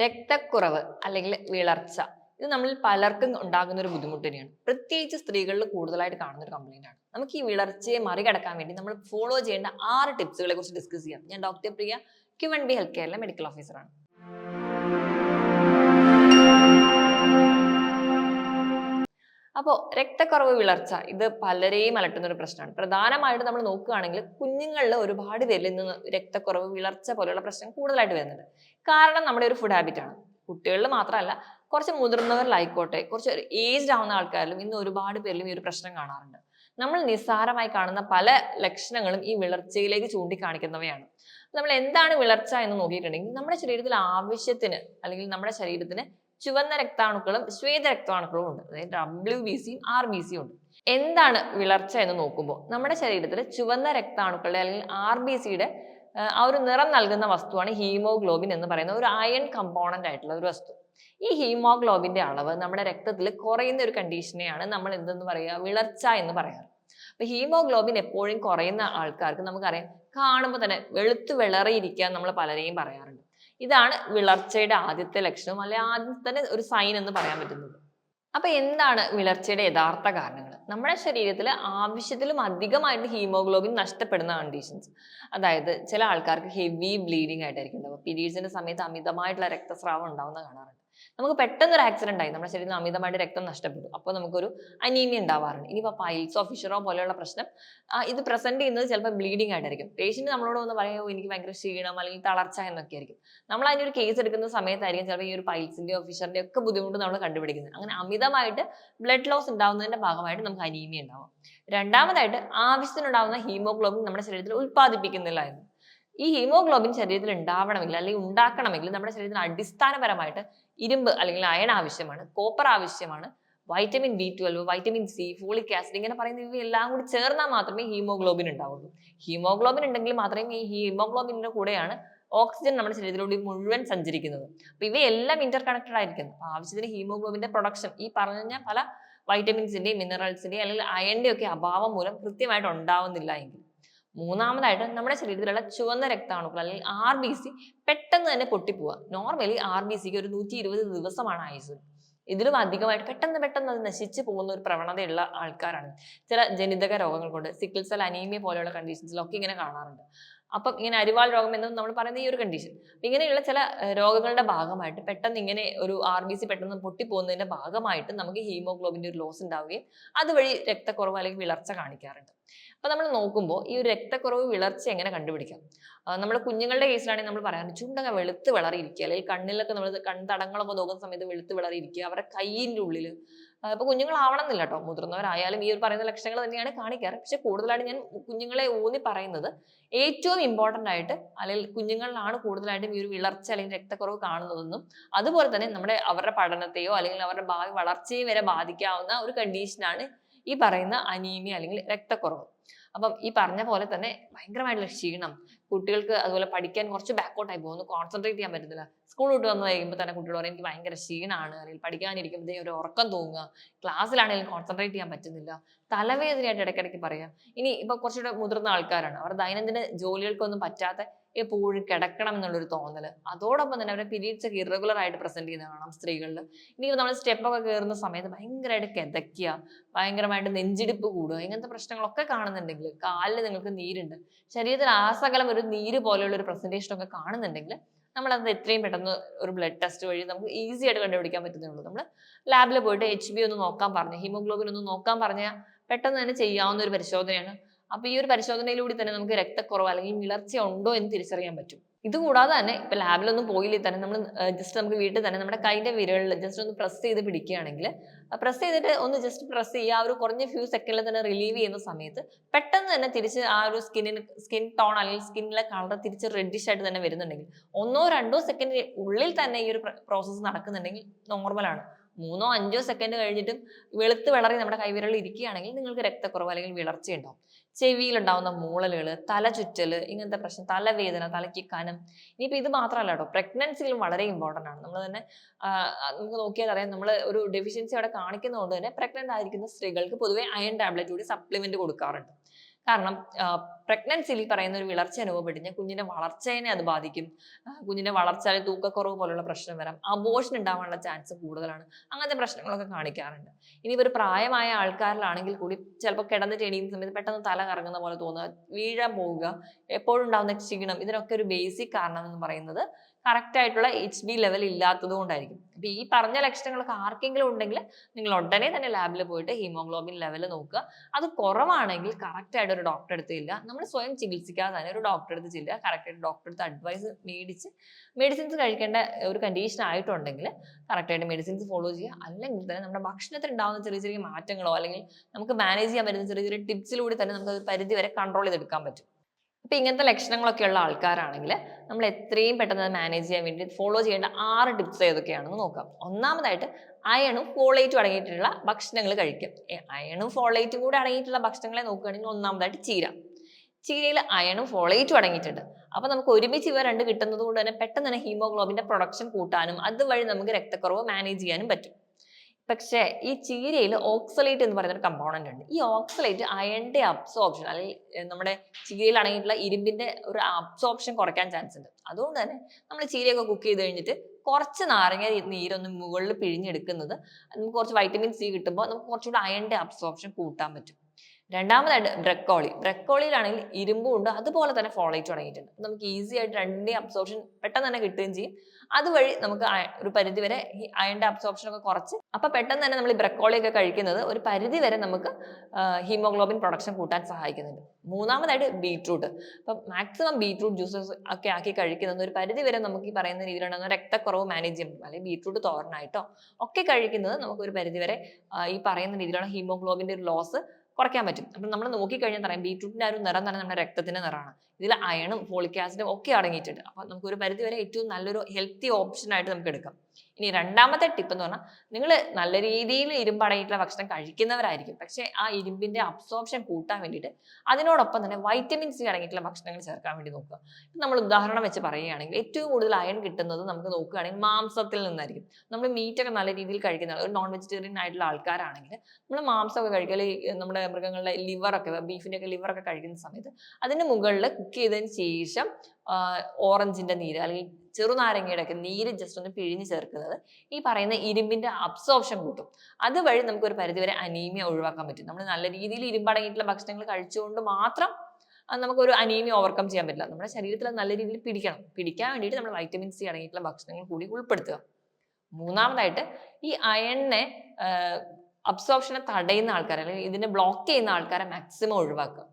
രക്തക്കുറവ് അല്ലെങ്കിൽ വിളർച്ച. ഇത് നമ്മളിൽ പലർക്കും ഉണ്ടാകുന്ന ഒരു ബുദ്ധിമുട്ട് തന്നെയാണ്. പ്രത്യേകിച്ച് സ്ത്രീകളിൽ കൂടുതലായിട്ട് കാണുന്ന ഒരു കംപ്ലൈന്റ് ആണ്. നമുക്ക് ഈ വിളർച്ചയെ മറികടക്കാൻ വേണ്ടി നമ്മൾ ഫോളോ ചെയ്യേണ്ട ആറ് ടിപ്സുകളെ കുറിച്ച് ഡിസ്കസ് ചെയ്യാം. ഞാൻ doctor Priya Q B health കെയറിലെ medical ഓഫീസറാണ് അപ്പോൾ രക്തക്കുറവ് വിളർച്ച ഇത് പലരെയും അലട്ടുന്ന ഒരു പ്രശ്നമാണ്. പ്രധാനമായിട്ട് നമ്മൾ നോക്കുകയാണെങ്കിൽ കുഞ്ഞുങ്ങളിൽ ഒരുപാട് പേരിൽ നിന്ന് രക്തക്കുറവ് വിളർച്ച പോലെയുള്ള പ്രശ്നം കൂടുതലായിട്ട് വരുന്നുണ്ട്. കാരണം നമ്മുടെ ഒരു ഫുഡ് ഹാബിറ്റ് ആണ്. കുട്ടികളിൽ മാത്രമല്ല കുറച്ച് മുതിർന്നവരിലായിക്കോട്ടെ കുറച്ച് ഏജ്ഡ് ആവുന്ന ആൾക്കാരിലും ഇന്ന് ഒരുപാട് പേരിലും ഈ ഒരു പ്രശ്നം കാണാറുണ്ട്. നമ്മൾ നിസ്സാരമായി കാണുന്ന പല ലക്ഷണങ്ങളും ഈ വിളർച്ചയിലേക്ക് ചൂണ്ടിക്കാണിക്കുന്നവയാണ്. നമ്മൾ എന്താണ് വിളർച്ച എന്ന് നോക്കിയിട്ടുണ്ടെങ്കിൽ നമ്മുടെ ശരീരത്തിൽ ആവശ്യത്തിന് അല്ലെങ്കിൽ നമ്മുടെ ശരീരത്തിന് ചുവന്ന രക്താണുക്കളും ശ്വേത രക്താണുക്കളും ഉണ്ട്. അതായത് ഡബ്ല്യു ബി സിയും ആർ ബി സിയും ഉണ്ട്. എന്താണ് വിളർച്ച എന്ന് നോക്കുമ്പോൾ നമ്മുടെ ശരീരത്തിൽ ചുവന്ന രക്താണുക്കളുടെ അല്ലെങ്കിൽ ആർ ബി സിയുടെ ആ ഒരു നിറം നൽകുന്ന വസ്തുവാണ് ഹീമോഗ്ലോബിൻ എന്ന് പറയുന്ന ഒരു അയൺ കമ്പോണന്റ് ആയിട്ടുള്ള ഒരു വസ്തു. ഈ ഹീമോഗ്ലോബിന്റെ അളവ് നമ്മുടെ രക്തത്തിൽ കുറയുന്ന ഒരു കണ്ടീഷനെയാണ് നമ്മൾ എന്തെന്ന് പറയുക? വിളർച്ച എന്ന് പറയാറ്. അപ്പൊ ഹീമോഗ്ലോബിൻ എപ്പോഴും കുറയുന്ന ആൾക്കാർക്ക് നമുക്കറിയാം. കാണുമ്പോൾ തന്നെ വെളുത്ത് വിളറിയിരിക്കാൻ നമ്മൾ പലരെയും പറയാറുണ്ട്. ഇതാണ് വിളർച്ചയുടെ ആദ്യത്തെ ലക്ഷണം അല്ലെ ആദ്യം തന്നെ ഒരു സൈൻ എന്ന് പറയാൻ പറ്റുന്നത്. അപ്പൊ എന്താണ് വിളർച്ചയുടെ യഥാർത്ഥ കാരണങ്ങൾ? നമ്മുടെ ശരീരത്തിൽ ആവശ്യത്തിലും അധികമായിട്ട് ഹീമോഗ്ലോബിൻ നഷ്ടപ്പെടുന്ന കണ്ടീഷൻസ് അതായത് ചില ആൾക്കാർക്ക് ഹെവി ബ്ലീഡിങ് ആയിട്ടായിരിക്കും ഉണ്ടാവുക. പീരീഡ്സിന്റെ സമയത്ത് അമിതമായിട്ടുള്ള രക്തസ്രാവം ഉണ്ടാവുന്ന കാണാറുണ്ട്. നമുക്ക് പെട്ടെന്ന് ഒരു ആക്സിഡന്റ് ആയി. നമ്മുടെ ശരീരത്തിൽ അമിതമായിട്ട് രക്തം നഷ്ടപ്പെട്ടു അപ്പോൾ നമുക്കൊരു അനീമിയ ഉണ്ടാവാറുണ്ട്. ഇനിയിപ്പോൾ പൈൽസോ ഫിഷറോ പോലെയുള്ള പ്രശ്നം ഇത് പ്രസന്റ് ചെയ്യുന്നത് ചിലപ്പോൾ ബ്ലീഡിംഗ് ആയിട്ടായിരിക്കും. പേഷ്യന്റ് നമ്മളോട് ഒന്ന് പറയുമോ എനിക്ക് ഭയങ്കര ക്ഷീണം അല്ലെങ്കിൽ തളർച്ച എന്നൊക്കെ ആയിരിക്കും. നമ്മൾ അതിന്റെ ഒരു കേസ് എടുക്കുന്ന സമയത്തായിരിക്കും ചിലപ്പോൾ ഈ ഒരു പൈൽസിന്റെയോ ഫിഷറിന്റെയോ ഒക്കെ ബുദ്ധിമുട്ട് നമ്മൾ കണ്ടുപിടിക്കുന്നത്. അങ്ങനെ അമിതമായിട്ട് ബ്ലഡ് ലോസ് ഉണ്ടാവുന്നതിന്റെ ഭാഗമായിട്ട് നമുക്ക് അനീമിയ ഉണ്ടാവും. രണ്ടാമതായിട്ട് ആവശ്യത്തിനുണ്ടാവുന്ന ഹീമോഗ്ലോബിൻ നമ്മുടെ ശരീരത്തിൽ ഉൽപ്പാദിപ്പിക്കുന്നില്ല എന്ന്. ഈ ഹീമോഗ്ലോബിൻ ശരീരത്തിൽ ഉണ്ടാവണമെങ്കിൽ അല്ലെങ്കിൽ ഉണ്ടാക്കണമെങ്കിൽ നമ്മുടെ ശരീരത്തിന് അടിസ്ഥാനപരമായിട്ട് ഇരുമ്പ് അല്ലെങ്കിൽ അയൺ ആവശ്യമാണ് കോപ്പർ ആവശ്യമാണ് vitamin B twelve vitamin C folic acid ഇങ്ങനെ പറയുന്ന ഇവയെല്ലാം കൂടി ചേർന്നാൽ മാത്രമേ ഹീമോഗ്ലോബിൻ ഉണ്ടാവുള്ളൂ. ഹീമോഗ്ലോബിൻ ഉണ്ടെങ്കിൽ മാത്രമേ ഈ ഹീമോഗ്ലോബിന്റെ കൂടെയാണ് ഓക്സിജൻ നമ്മുടെ ശരീരത്തിലൂടെ മുഴുവൻ സഞ്ചരിക്കുന്നത്. അപ്പൊ ഇവയെല്ലാം ഇന്റർ കണക്റ്റഡ് ആയിരിക്കുന്നു. അപ്പൊ ആവശ്യത്തിന് ഹീമോഗ്ലോബിന്റെ പ്രൊഡക്ഷൻ ഈ പറഞ്ഞ പല വൈറ്റമിൻസിന്റെയും മിനറൽസിന്റെയും അല്ലെങ്കിൽ അയണിന്റെ ഒക്കെ അഭാവം മൂലം കൃത്യമായിട്ട് ഉണ്ടാവുന്നില്ല എങ്കിൽ മൂന്നാമതായിട്ട് നമ്മുടെ ശരീരത്തിലുള്ള ചുവന്ന രക്താണുക്കൾ അല്ലെങ്കിൽ ആർ ബി സി പെട്ടെന്ന് തന്നെ പൊട്ടിപ്പോവുക നോർമലി ആർ ബി സിക്ക് ഒരു നൂറ്റി ഇരുപത് ദിവസമാണ് ആയുസ് ഇതിലും അധികമായിട്ട് പെട്ടെന്ന് പെട്ടെന്ന് അത് നശിച്ചു പോകുന്ന ഒരു പ്രവണതയുള്ള ആൾക്കാരാണ്. ചില ജനിതക രോഗങ്ങൾ കൊണ്ട് സിക്കിൾ സെൽ അനീമിയ പോലെയുള്ള കണ്ടീഷൻസിലൊക്കെ ഇങ്ങനെ കാണാറുണ്ട്. അപ്പം ഇങ്ങനെ അരിവാൾ രോഗം എന്ന് നമ്മൾ പറയുന്ന ഈ ഒരു കണ്ടീഷൻ ഇങ്ങനെയുള്ള ചില രോഗങ്ങളുടെ ഭാഗമായിട്ട് പെട്ടെന്ന് ഇങ്ങനെ ഒരു ആർ ബി സി പെട്ടെന്ന് പൊട്ടിപ്പോകുന്നതിന്റെ ഭാഗമായിട്ട് നമുക്ക് ഹീമോഗ്ലോബിന്റെ ഒരു ലോസ് ഉണ്ടാവുകയും അതുവഴി രക്തക്കുറവ് അല്ലെങ്കിൽ വിളർച്ച കാണിക്കാറുണ്ട്. അപ്പൊ നമ്മൾ നോക്കുമ്പോൾ ഈ ഒരു രക്തക്കുറവ് വിളർച്ച എങ്ങനെ കണ്ടുപിടിക്കാം? നമ്മുടെ കുഞ്ഞുങ്ങളുടെ കേസിലാണെങ്കിൽ നമ്മൾ പറയാറ് ചുണ്ടങ്ങ വെളുത്ത് വിളറിയിരിക്കുക അല്ലെങ്കിൽ കണ്ണിലൊക്കെ നമ്മൾ കൺതടങ്ങളൊക്കെ നോക്കുന്ന സമയത്ത് വെളുത്ത് വിളറിയിരിക്കുക അവരുടെ കയ്യിന്റെ ഉള്ളിൽ. ഇപ്പൊ കുഞ്ഞുങ്ങളാവണമെന്നില്ല കേട്ടോ മുതിർന്നവരായാലും ഈ ഒരു പറയുന്ന ലക്ഷണങ്ങൾ തന്നെയാണ് കാണിക്കാറ്. പക്ഷെ കൂടുതലായിട്ട് ഞാൻ കുഞ്ഞുങ്ങളെ ഊന്നി പറയുന്നത് ഏറ്റവും ഇമ്പോർട്ടന്റ് ആയിട്ട് അല്ലെങ്കിൽ കുഞ്ഞുങ്ങളിലാണ് കൂടുതലായിട്ടും ഈ ഒരു വിളർച്ച അല്ലെങ്കിൽ രക്തക്കുറവ് കാണുന്നതെന്നും അതുപോലെ തന്നെ നമ്മുടെ അവരുടെ പഠനത്തെയോ അല്ലെങ്കിൽ അവരുടെ ഭാവി വളർച്ചയെ വരെ ബാധിക്കാവുന്ന ഒരു കണ്ടീഷനാണ് ഈ പറയുന്ന അനീമിയ അല്ലെങ്കിൽ രക്തക്കുറവ്. അപ്പം ഈ പറഞ്ഞ പോലെ തന്നെ ഭയങ്കരമായിട്ടുള്ള ക്ഷീണം. കുട്ടികൾക്ക് അതുപോലെ പഠിക്കാൻ കുറച്ച് ബാക്കോട്ടായി പോകുന്നു കോൺസെൻട്രേറ്റ് ചെയ്യാൻ പറ്റുന്നില്ല സ്കൂൾ വിട്ട് വന്ന് കഴിയുമ്പോൾ തന്നെ കുട്ടികൾ പറയും എനിക്ക് ഭയങ്കര ക്ഷീണമാണ് അല്ലെങ്കിൽ പഠിക്കാനിരിക്കുമ്പോഴത്തേ ഒരു ഉറക്കം തൂങ്ങുക. ക്ലാസ്സിലാണെങ്കിലും കോൺസെൻട്രേറ്റ് ചെയ്യാൻ പറ്റുന്നില്ല. തലവേദനയായിട്ട് ഇടയ്ക്കിടയ്ക്ക് പറയാം ഇനി ഇപ്പൊ കുറച്ചുകൂടെ മുതിർന്ന ആൾക്കാരാണ്. അവർ ദൈനംദിന ജോലികൾക്കൊന്നും പറ്റാത്ത എപ്പോഴും കിടക്കണം എന്നുള്ളൊരു തോന്നൽ അതോടൊപ്പം തന്നെ അവരെ പീരീഡ്സ് ഒക്കെ ഇറഗുലർ ആയിട്ട് പ്രസന്റ് ചെയ്യുന്ന കാണാം സ്ത്രീകളിൽ ഇനി നമ്മൾ സ്റ്റെപ്പൊക്കെ കയറുന്ന സമയത്ത് ഭയങ്കരമായിട്ട് കിതയ്ക്കുക ഭയങ്കരമായിട്ട് നെഞ്ചിടിപ്പ് കൂടുക ഇങ്ങനത്തെ പ്രശ്നങ്ങളൊക്കെ കാണുന്നുണ്ടെങ്കിൽ കാലിൽ നിങ്ങൾക്ക് നീരുണ്ട് ശരീരത്തിൽ ആസകലം ഒരു നീര് പോലെയുള്ള ഒരു പ്രസന്റേഷൻ ഒക്കെ കാണുന്നുണ്ടെങ്കിൽ നമ്മൾ അത് എത്രയും പെട്ടെന്ന് ഒരു ബ്ലഡ് ടെസ്റ്റ് വഴി നമുക്ക് ഈസി ആയിട്ട് കണ്ടുപിടിക്കാൻ പറ്റുന്നുള്ളൂ നമ്മൾ ലാബിൽ പോയിട്ട് എച്ച് ബി ഒന്ന് നോക്കാൻ പറഞ്ഞു ഹീമോഗ്ലോബിൻ ഒന്ന് നോക്കാൻ പറഞ്ഞാൽ പെട്ടെന്ന് തന്നെ ചെയ്യാവുന്ന ഒരു പരിശോധനയാണ്. അപ്പൊ ഈ ഒരു പരിശോധനയിലൂടെ തന്നെ നമുക്ക് രക്തക്കുറവ് അല്ലെങ്കിൽ വിളർച്ച ഉണ്ടോ എന്ന് തിരിച്ചറിയാൻ പറ്റും. ഇതുകൂടാതെ തന്നെ ഇപ്പൊ ലാബിലൊന്നും പോയില്ലെങ്കിൽ തന്നെ നമ്മൾ ജസ്റ്റ് നമുക്ക് വീട്ടിൽ തന്നെ നമ്മുടെ കൈന്റെ വിരലിൽ ജസ്റ്റ് ഒന്ന് പ്രസ് ചെയ്ത് പിടിക്കുകയാണെങ്കിൽ പ്രസ് ചെയ്തിട്ട് ഒന്ന് ജസ്റ്റ് പ്രസ് ചെയ്യുക ആ ഒരു കുറഞ്ഞ ഫ്യൂ സെക്കൻഡിൽ തന്നെ റിലീവ് ചെയ്യുന്ന സമയത്ത് പെട്ടെന്ന് തന്നെ തിരിച്ച് ആ ഒരു സ്കിന്നിന് സ്കിൻ ടോൺ അല്ലെങ്കിൽ സ്കിന്നിലെ കളർ തിരിച്ച് റെഡിഷ് ആയിട്ട് തന്നെ വരുന്നുണ്ടെങ്കിൽ ഒന്നോ രണ്ടോ സെക്കൻഡ് ഉള്ളിൽ തന്നെ ഈ ഒരു പ്രോസസ്സ് നടക്കുന്നുണ്ടെങ്കിൽ നോർമലാണ് മൂന്നോ അഞ്ചോ സെക്കൻഡ് കഴിഞ്ഞിട്ടും വെളുത്ത് വിളറി നമ്മുടെ കൈവിരലിൽ ഇരിക്കുകയാണെങ്കിൽ നിങ്ങൾക്ക് രക്തക്കുറവ് അല്ലെങ്കിൽ വിളർച്ച ഉണ്ടാവും. ചെവിയിലുണ്ടാവുന്ന മൂളലുകൾ തലചുറ്റൽ ഇങ്ങനത്തെ പ്രശ്നം തലവേദന തലയ്ക്ക് കനം. ഇനിയിപ്പോൾ ഇത് മാത്രമല്ല കേട്ടോ പ്രഗ്നൻസിയിലും വളരെ ഇമ്പോർട്ടന്റ് ആണ്. നമ്മൾ തന്നെ നമുക്ക് നോക്കിയാൽ അറിയാം നമ്മൾ ഒരു ഡെഫിഷ്യൻസി അവിടെ കാണിക്കുന്നതുകൊണ്ട് തന്നെ പ്രഗ്നന്റ് ആയിരിക്കുന്ന സ്ത്രീകൾക്ക് പൊതുവേ അയൺ ടാബ്ലറ്റ് കൂടി സപ്ലിമെന്റ് കൊടുക്കാറുണ്ട്. കാരണം പ്രഗ്നൻസിയിൽ പറയുന്ന ഒരു വിളർച്ച അനുഭവപ്പെട്ട് കുഞ്ഞിന്റെ വളർച്ചയെ അത് ബാധിക്കും. കുഞ്ഞിന്റെ വളർച്ച തൂക്കക്കുറവ് പോലുള്ള പ്രശ്നം വരാം. അബോഷൻ ഉണ്ടാവാനുള്ള ചാൻസ് കൂടുതലാണ്. അങ്ങനത്തെ പ്രശ്നങ്ങളൊക്കെ കാണിക്കാറുണ്ട്. ഇനി ഒരു പ്രായമായ ആൾക്കാരിലാണെങ്കിൽ കൂടി ചിലപ്പോൾ കിടന്നിട്ട് എണീക്കുന്ന സമയത്ത് പെട്ടെന്ന് തല കറങ്ങുന്ന പോലെ തോന്നുക വീഴാൻ പോവുക എപ്പോഴും ഉണ്ടാകുന്ന ക്ഷീണം ഇതിനൊക്കെ ഒരു ബേസിക് കാരണം എന്ന് പറയുന്നത് കറക്റ്റ് ആയിട്ടുള്ള എച്ച് ബി ലെവൽ ഇല്ലാത്തത് കൊണ്ടായിരിക്കും. അപ്പൊ ഈ പറഞ്ഞ ലക്ഷണങ്ങളൊക്കെ ആർക്കെങ്കിലും ഉണ്ടെങ്കിൽ നിങ്ങൾ ഉടനെ തന്നെ ലാബിൽ പോയിട്ട് ഹീമോഗ്ലോബിൻ ലെവൽ നോക്കുക. അത് കുറവാണെങ്കിൽ കറക്റ്റ് ആയിട്ട് ഒരു ഡോക്ടറെ അടുത്ത് നമ്മൾ സ്വയം ചികിത്സിക്കാതെ തന്നെ ഒരു ഡോക്ടറെ അടുത്ത് ചെല്ലുക. കറക്റ്റ് ആയിട്ട് ഡോക്ടറെ അടുത്ത് അഡ്വൈസ് മേടിച്ച് മെഡിസിൻസ് കഴിക്കേണ്ട ഒരു കണ്ടീഷൻ ആയിട്ടുണ്ടെങ്കിൽ കറക്റ്റ് ആയിട്ട് മെഡിസിൻസ് ഫോളോ ചെയ്യുക. അല്ലെങ്കിൽ തന്നെ നമ്മുടെ ഭക്ഷണത്തിൽ ഉണ്ടാകുന്ന ചെറിയ ചെറിയ മാറ്റങ്ങളോ അല്ലെങ്കിൽ നമുക്ക് മാനേജ് ചെയ്യാൻ പറ്റുന്ന ചെറിയ ചെറിയ ടിപ്സിലൂടെ തന്നെ നമുക്ക് അത് പരിധി വരെ കൺട്രോൾ ചെയ്തെടുക്കാൻ പറ്റും. അപ്പൊ ഇങ്ങനത്തെ ലക്ഷണങ്ങളൊക്കെ ഉള്ള ആൾക്കാരാണെങ്കിൽ നമ്മൾ എത്രയും പെട്ടെന്ന് അത് മാനേജ് ചെയ്യാൻ വേണ്ടി ഫോളോ ചെയ്യേണ്ട ആറ് ടിപ്സ് ഏതൊക്കെയാണെന്ന് നോക്കാം. ഒന്നാമതായിട്ട് അയണും ഫോളേറ്റും അടങ്ങിയിട്ടുള്ള ഭക്ഷണങ്ങൾ കഴിക്കും. അയണും ഫോളേറ്റും കൂടെ അടങ്ങിയിട്ടുള്ള ഭക്ഷണങ്ങളെ നോക്കുകയാണെങ്കിൽ ഒന്നാമതായിട്ട് ചീര. ചീരയിൽ അയണും ഫോളേറ്റും അടങ്ങിയിട്ടുണ്ട്. അപ്പൊ നമുക്ക് ഒരുമിച്ച് ഇവ രണ്ട് കിട്ടുന്നത് കൊണ്ട് തന്നെ പെട്ടെന്ന് തന്നെ ഹീമോഗ്ലോബിന്റെ പ്രൊഡക്ഷൻ കൂട്ടാനും അതുവഴി നമുക്ക് രക്തക്കുറവ് മാനേജ് ചെയ്യാനും പറ്റും. പക്ഷേ ഈ ചീരയിൽ ഓക്സലേറ്റ് എന്ന് പറയുന്ന ഒരു കമ്പോണന്റ് ഉണ്ട്. ഈ ഓക്സലേറ്റ് അയണിന്റെ അബ്സോർപ്ഷൻ അല്ലെങ്കിൽ നമ്മുടെ അടങ്ങിയിട്ടുള്ള ഇരുമ്പിന്റെ ഒരു അബ്സോർപ്ഷൻ കുറയ്ക്കാൻ ചാൻസ് ഉണ്ട്. അതുകൊണ്ട് തന്നെ നമ്മൾ ചീരയൊക്കെ കുക്ക് ചെയ്ത് കഴിഞ്ഞിട്ട് കുറച്ച് നാരങ്ങ നീരൊന്ന് മുകളിൽ പിഴിഞ്ഞെടുക്കുന്നത് നമുക്ക് കുറച്ച് വൈറ്റമിൻ സി കിട്ടുമ്പോൾ നമുക്ക് കുറച്ചുകൂടി അയണിന്റെ അബ്സോർപ്ഷൻ കൂട്ടാൻ പറ്റും. രണ്ടാമതായിട്ട് ബ്രക്കോളി. ബ്രക്കോളിയിലാണെങ്കിൽ ഇരുമ്പും ഉണ്ട്. അതുപോലെ തന്നെ ഫോളേറ്റ് അടങ്ങിയിട്ടുണ്ട് നമുക്ക് ഈസി ആയിട്ട് രണ്ടിന്റെയും അബ്സോർപ്ഷൻ പെട്ടെന്ന് തന്നെ കിട്ടുകയും ചെയ്യും. അതുവഴി നമുക്ക് ഒരു പരിധി വരെ അയണിന്റെ അബ്സോർപ്ഷൻ ഒക്കെ കുറച്ച്. അപ്പൊ പെട്ടെന്ന് തന്നെ നമ്മൾ ഈ ബ്രക്കോളി ഒക്കെ കഴിക്കുന്നത് ഒരു പരിധി വരെ നമുക്ക് ഹീമോഗ്ലോബിൻ പ്രൊഡക്ഷൻ കൂട്ടാൻ സഹായിക്കുന്നുണ്ട്. മൂന്നാമതായിട്ട് ബീട്രൂട്ട് അപ്പം മാക്സിമം ബീട്രൂട്ട് ജ്യൂസസ് ഒക്കെ ആക്കി കഴിക്കുന്നത് ഒരു പരിധി വരെ നമുക്ക് ഈ പറയുന്ന രീതിയിലുള്ള രക്തക്കുറവ് മാനേജ് പറ്റും. അല്ലെങ്കിൽ ബീട്രൂട്ട് തോരനായിട്ടോ ഒക്കെ കഴിക്കുന്നത് നമുക്ക് ഒരു പരിധി വരെ ഈ പറയുന്ന രീതിയിലുള്ള ഹീമോഗ്ലോബിന്റെ ഒരു ലോസ് കുറയ്ക്കാൻ പറ്റും. അപ്പം നമ്മൾ നോക്കിക്കഴിഞ്ഞാൽ പറയാം ബീറ്റ്റൂട്ടിന്റെ ആ ഒരു നിറം തന്നെ നമ്മുടെ രക്തത്തിന്റെ നിറമാണ്. ഇതിൽ അയണും ഫോളിക് ആസിഡും ഒക്കെ അടങ്ങിയിട്ടുണ്ട്. അപ്പം നമുക്ക് ഒരു പരിധി വരെ ഏറ്റവും നല്ലൊരു ഹെൽത്തി ഓപ്ഷൻ ആയിട്ട് നമുക്ക് എടുക്കാം. ഇനി രണ്ടാമത്തെ ടിപ്പ് എന്ന് പറഞ്ഞാൽ നിങ്ങൾ നല്ല രീതിയിൽ ഇരുമ്പ് അടങ്ങിയിട്ടുള്ള ഭക്ഷണം കഴിക്കുന്നവരായിരിക്കും. പക്ഷേ ആ ഇരുമ്പിന്റെ അബ്സോർപ്ഷൻ കൂട്ടാൻ വേണ്ടിയിട്ട് അതിനോടൊപ്പം തന്നെ വൈറ്റമിൻ സി അടങ്ങിയിട്ടുള്ള ഭക്ഷണങ്ങൾ ചേർക്കാൻ വേണ്ടി നോക്കുക. നമ്മൾ ഉദാഹരണം വെച്ച് പറയുകയാണെങ്കിൽ ഏറ്റവും കൂടുതൽ അയൺ കിട്ടുന്നത് നമുക്ക് നോക്കുകയാണെങ്കിൽ മാംസത്തിൽ നിന്നായിരിക്കും. നമ്മൾ മീറ്റ് ഒക്കെ നല്ല രീതിയിൽ കഴിക്കുന്ന ഒരു നോൺ വെജിറ്റേറിയൻ ആയിട്ടുള്ള ആൾക്കാരാണെങ്കിൽ നമ്മൾ മാംസമൊക്കെ കഴിക്കുക നമ്മുടെ മൃഗങ്ങളുടെ ലിവറൊക്കെ ബീഫിന്റെ ഒക്കെ ലിവറൊക്കെ കഴിക്കുന്ന സമയത്ത് അതിന് മുകളിൽ കുക്ക് ചെയ്തതിന് ശേഷം ഓറഞ്ചിന്റെ നീര് അല്ലെങ്കിൽ ചെറുനാരങ്ങയുടെ ഒക്കെ നീര് ജസ്റ്റ് ഒന്ന് പിഴിഞ്ഞ് ചേർക്കുന്നത്. ഈ പറയുന്ന ഇരുമ്പിന്റെ അബ്സോർപ്ഷൻ കൂട്ടും. അതുവഴി നമുക്ക് ഒരു പരിധിവരെ അനീമിയ ഒഴിവാക്കാൻ പറ്റും. നമ്മൾ നല്ല രീതിയിൽ ഇരുമ്പടങ്ങിയിട്ടുള്ള ഭക്ഷണങ്ങൾ കഴിച്ചുകൊണ്ട് മാത്രം നമുക്കൊരു അനീമിയ ഓവർകം ചെയ്യാൻ പറ്റില്ല. നമ്മുടെ ശരീരത്തിൽ നല്ല രീതിയിൽ പിടിക്കണം. പിടിക്കാൻ വേണ്ടിയിട്ട് നമ്മൾ വൈറ്റമിൻ സി അടങ്ങിയിട്ടുള്ള ഭക്ഷണങ്ങൾ കൂടി ഉൾപ്പെടുത്തുക. മൂന്നാമതായിട്ട് ഈ അയണിനെ അബ്സോർപ്ഷനെ തടയുന്ന ആൾക്കാരെ അല്ലെങ്കിൽ ഇതിനെ ബ്ലോക്ക് ചെയ്യുന്ന ആൾക്കാരെ മാക്സിമം ഒഴിവാക്കുക.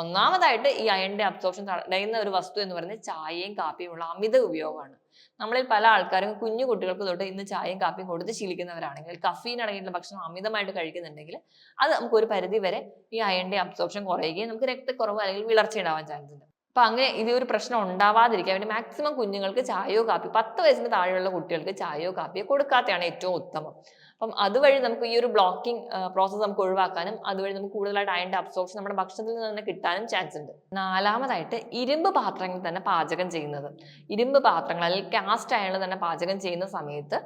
ഒന്നാമതായിട്ട് ഈ അയണിന്റെ അബ്സോർപ്ഷൻ തടയുന്ന ഒരു വസ്തു എന്ന് പറയുന്നത് ചായയും കാപ്പിയും ഉള്ള അമിത ഉപയോഗമാണ്. നമ്മളിൽ പല ആൾക്കാരും കുഞ്ഞു കുട്ടികൾക്ക് തൊട്ട് ഇന്ന് ചായയും കാപ്പിയും കൊടുത്ത് ശീലിക്കുന്നവരാണെങ്കിൽ കഫീൻ അടങ്ങിയിട്ടുള്ള ഭക്ഷണം അമിതമായിട്ട് കഴിക്കുന്നുണ്ടെങ്കിൽ അത് നമുക്ക് ഒരു പരിധി വരെ ഈ അയണിന്റെ അബ്സോർപ്ഷൻ കുറയുകയും നമുക്ക് രക്തക്കുറവ് അല്ലെങ്കിൽ വിളർച്ച ഉണ്ടാവാൻ ചാൻസ് ഉണ്ട്. അപ്പൊ അങ്ങനെ ഇത് ഒരു പ്രശ്നം ഉണ്ടാവാതിരിക്കാൻ വേണ്ടി മാക്സിമം കുഞ്ഞുങ്ങൾക്ക് ചായയോ കാപ്പി പത്ത് വയസ്സിന് താഴെയുള്ള കുട്ടികൾക്ക് ചായയോ കാപ്പിയോ കൊടുക്കാത്തതാണ് ഏറ്റവും ഉത്തമം. അപ്പം അതുവഴി നമുക്ക് ഈ ഒരു ബ്ലോക്കിംഗ് പ്രോസസ്സ് നമുക്ക് ഒഴിവാക്കാനും അതുവഴി നമുക്ക് കൂടുതലായിട്ട് അയണിന്റെ അബ്സോർപ്ഷൻ നമ്മുടെ ഭക്ഷണത്തിൽ നിന്ന് തന്നെ കിട്ടാനും ചാൻസ് ഉണ്ട്. നാലാമതായിട്ട് ഇരുമ്പ് പാത്രങ്ങൾ തന്നെ പാചകം ചെയ്യുന്നത്. ഇരുമ്പ് പാത്രങ്ങൾ അല്ലെങ്കിൽ കാസ്റ്റ് അയണിൽ തന്നെ പാചകം ചെയ്യുന്ന സമയത്ത്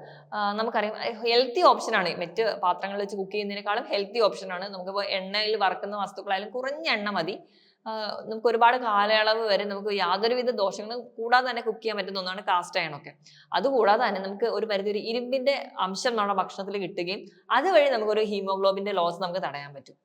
നമുക്കറിയാം ഹെൽത്തി ഓപ്ഷനാണ് മറ്റ് പാത്രങ്ങൾ വെച്ച് കുക്ക് ചെയ്യുന്നതിനേക്കാളും ഹെൽത്തി ഓപ്ഷനാണ് നമുക്കിപ്പോൾ എണ്ണയിൽ വറക്കുന്ന വസ്തുക്കളായാലും കുറഞ്ഞ എണ്ണ മതി. നമുക്ക് ഒരുപാട് കാലയളവ് വരെ നമുക്ക് യാതൊരുവിധ ദോഷങ്ങളും കൂടാതെ തന്നെ കുക്ക് ചെയ്യാൻ പറ്റുന്ന ഒന്നാണ് കാസ്റ്റ് അയൺ ഒക്കെ. അതുകൂടാതെ തന്നെ നമുക്ക് ഒരു പരിധി ഒരു ഇരുമ്പിന്റെ അംശം നമ്മുടെ ഭക്ഷണത്തിൽ കിട്ടുകയും അതുവഴി നമുക്കൊരു ഹീമോഗ്ലോബിന്റെ ലോസ് നമുക്ക് തടയാൻ പറ്റും.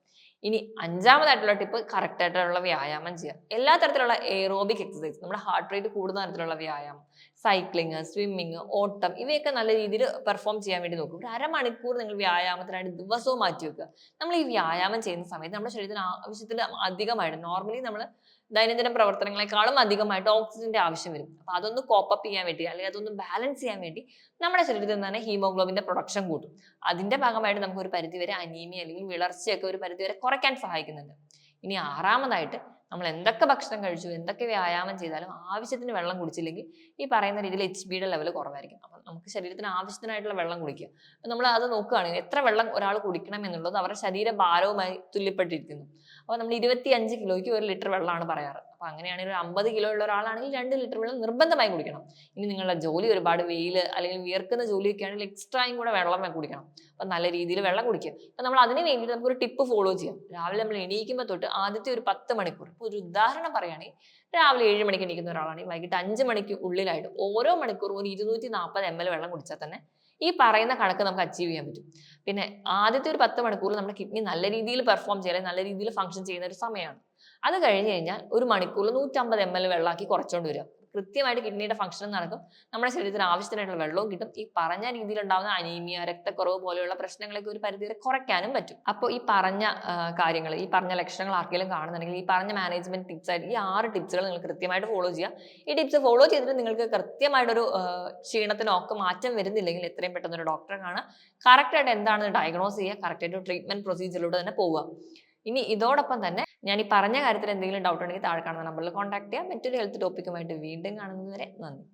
ഇനി അഞ്ചാമതായിട്ടുള്ള ടിപ്പ് കറക്റ്റ് ആയിട്ടുള്ള വ്യായാമം ചെയ്യുക. എല്ലാ തരത്തിലുള്ള എയറോബിക് എക്സസൈസ് നമ്മുടെ ഹാർട്ട് റേറ്റ് കൂടുന്ന തരത്തിലുള്ള വ്യായാമം. സൈക്ലിങ് സ്വിമ്മിങ് ഓട്ടം ഇവയൊക്കെ നല്ല രീതിയിൽ പെർഫോം ചെയ്യാൻ വേണ്ടി നോക്കും. ഒരു അരമണിക്കൂർ നിങ്ങൾ വ്യായാമത്തിനായിട്ട് ദിവസവും മാറ്റി വെക്കുക. നമ്മൾ ഈ വ്യായാമം ചെയ്യുന്ന സമയത്ത് നമ്മുടെ ശരീരത്തിന് ആവശ്യത്തിൽ അധികമായിട്ട് നോർമലി നമ്മൾ ദൈനംദിന പ്രവർത്തനങ്ങളെക്കാളും അധികമായിട്ട് ഓക്സിജന്റെ ആവശ്യം വരും. അപ്പൊ അതൊന്ന് കോപ്പപ്പ് ചെയ്യാൻ വേണ്ടി അല്ലെങ്കിൽ അതൊന്ന് ബാലൻസ് ചെയ്യാൻ വേണ്ടി നമ്മുടെ ശരീരത്തിൽ നിന്ന് തന്നെ ഹീമോഗ്ലോബിന്റെ പ്രൊഡക്ഷൻ കൂട്ടും. അതിന്റെ ഭാഗമായിട്ട് നമുക്ക് ഒരു പരിധിവരെ അനീമിയ അല്ലെങ്കിൽ വിളർച്ചയൊക്കെ ഒരു പരിധിവരെ കുറയ്ക്കാൻ സഹായിക്കുന്നുണ്ട്. ഇനി ആറാമതായിട്ട് നമ്മൾ എന്തൊക്കെ ഭക്ഷണം കഴിച്ചു എന്തൊക്കെ വ്യായാമം ചെയ്താലും ആവശ്യത്തിന് വെള്ളം കുടിച്ചില്ലെങ്കിൽ ഈ പറയുന്ന രീതിയിൽ എച്ച് ബിയുടെ ലെവൽ കുറവായിരിക്കും. അപ്പം നമുക്ക് ശരീരത്തിന് ആവശ്യത്തിനായിട്ടുള്ള വെള്ളം കുടിക്കുക. നമ്മൾ അത് നോക്കുകയാണെങ്കിൽ എത്ര വെള്ളം ഒരാൾ കുടിക്കണം എന്നുള്ളത് അവരുടെ ശരീരഭാരവുമായി തുല്യപ്പെട്ടിരിക്കുന്നു. അപ്പോൾ നമ്മൾ ഇരുപത്തി അഞ്ച് കിലോയ്ക്ക് ഒരു ലിറ്റർ വെള്ളമാണ് പറയാറ്. അപ്പം അങ്ങനെയാണെങ്കിൽ ഒരു അമ്പത് കിലോ ഉള്ള ഒരാളാണെങ്കിൽ രണ്ട് ലിറ്റർ വെള്ളം നിർബന്ധമായി കുടിക്കണം. ഇനി നിങ്ങളുടെ ജോലി ഒരുപാട് വെയിൽ അല്ലെങ്കിൽ വിയർക്കുന്ന ജോലിയൊക്കെ ആണെങ്കിൽ എക്സ്ട്രായും കൂടെ വെള്ളം കുടിക്കണം. അപ്പൊ നല്ല രീതിയിൽ വെള്ളം കുടിക്കുക. അപ്പൊ നമ്മൾ അതിന് വേണ്ടിയിട്ട് നമുക്കൊരു ടിപ്പ് ഫോളോ ചെയ്യാം. രാവിലെ നമ്മൾ എണീക്കുമ്പോൾ തൊട്ട് ആദ്യത്തെ ഒരു പത്ത് മണിക്കൂർ. ഇപ്പൊ ഒരു ഉദാഹരണം പറയുകയാണെങ്കിൽ രാവിലെ ഏഴ് മണിക്ക് എണീക്കുന്ന ഒരാളാണെങ്കിൽ വൈകിട്ട് അഞ്ച് മണിക്ക് ഉള്ളിലായിട്ട് ഓരോ മണിക്കൂറും ഒരു ഇരുന്നൂറ്റി നാൽപ്പത് എം എൽ വെള്ളം കുടിച്ചാൽ തന്നെ ഈ പറയുന്ന കണക്ക് നമുക്ക് അച്ചീവ് ചെയ്യാൻ പറ്റും. പിന്നെ ആദ്യത്തെ ഒരു പത്ത് മണിക്കൂർ നമ്മുടെ കിഡ്നി നല്ല രീതിയിൽ പെർഫോം ചെയ്യാൻ നല്ല രീതിയിൽ ഫംഗ്ഷൻ ചെയ്യുന്ന ഒരു സമയമാണ്. അത് കഴിഞ്ഞ് കഴിഞ്ഞാൽ ഒരു മണിക്കൂറിൽ നൂറ്റമ്പത് എം എൽ വെള്ളമാക്കി കുറച്ചുകൊണ്ട് വരിക. കൃത്യമായിട്ട് കിഡ്നിയുടെ ഫംഗ്ഷൻ നടക്കും. നമ്മുടെ ശരീരത്തിന് ആവശ്യത്തിനായിട്ടുള്ള വെള്ളവും കിട്ടും. ഈ പറഞ്ഞ രീതിയിൽ ഉണ്ടാകുന്ന അനീമിയ രക്തക്കുറവ് പോലെയുള്ള പ്രശ്നങ്ങളൊക്കെ ഒരു പരിധി വരെ കുറയ്ക്കാനും പറ്റും. അപ്പോൾ ഈ പറഞ്ഞ കാര്യങ്ങൾ ഈ പറഞ്ഞ ലക്ഷണങ്ങൾ ആർക്കെങ്കിലും കാണുന്നുണ്ടെങ്കിൽ ഈ പറഞ്ഞ മാനേജ്മെന്റ് ടിപ്സ് ആയിട്ട് ഈ ആറ് ടിപ്സുകൾ നിങ്ങൾ കൃത്യമായിട്ട് ഫോളോ ചെയ്യുക. ഈ ടിപ്സ് ഫോളോ ചെയ്തിട്ട് നിങ്ങൾക്ക് കൃത്യമായിട്ടൊരു ക്ഷീണത്തിനൊക്കെ ക്ഷീണത്തിനോ മാറ്റം വരുന്നില്ലെങ്കിൽ എത്രയും പെട്ടെന്ന് ഒരു ഡോക്ടറെ കാണുക. കറക്റ്റായിട്ട് എന്താണെന്ന് ഡയഗ്നോസ് ചെയ്യുക. കറക്റ്റായിട്ട് ട്രീറ്റ്മെന്റ് പ്രൊസീജിയറിലൂടെ തന്നെ പോവുക. ഇനി ഇതോടൊപ്പം തന്നെ ഞാൻ ഈ പറഞ്ഞ കാര്യത്തിൽ എന്തെങ്കിലും ഡൗട്ട് ഉണ്ടെങ്കിൽ താഴെ കാണുന്ന നമ്പറിൽ കോൺടാക്ട് ചെയ്യാം. മറ്റൊരു ഹെൽത്ത് ടോപ്പിക്കുമായിട്ട് വീണ്ടും കാണുന്നതുവരെ നന്ദി.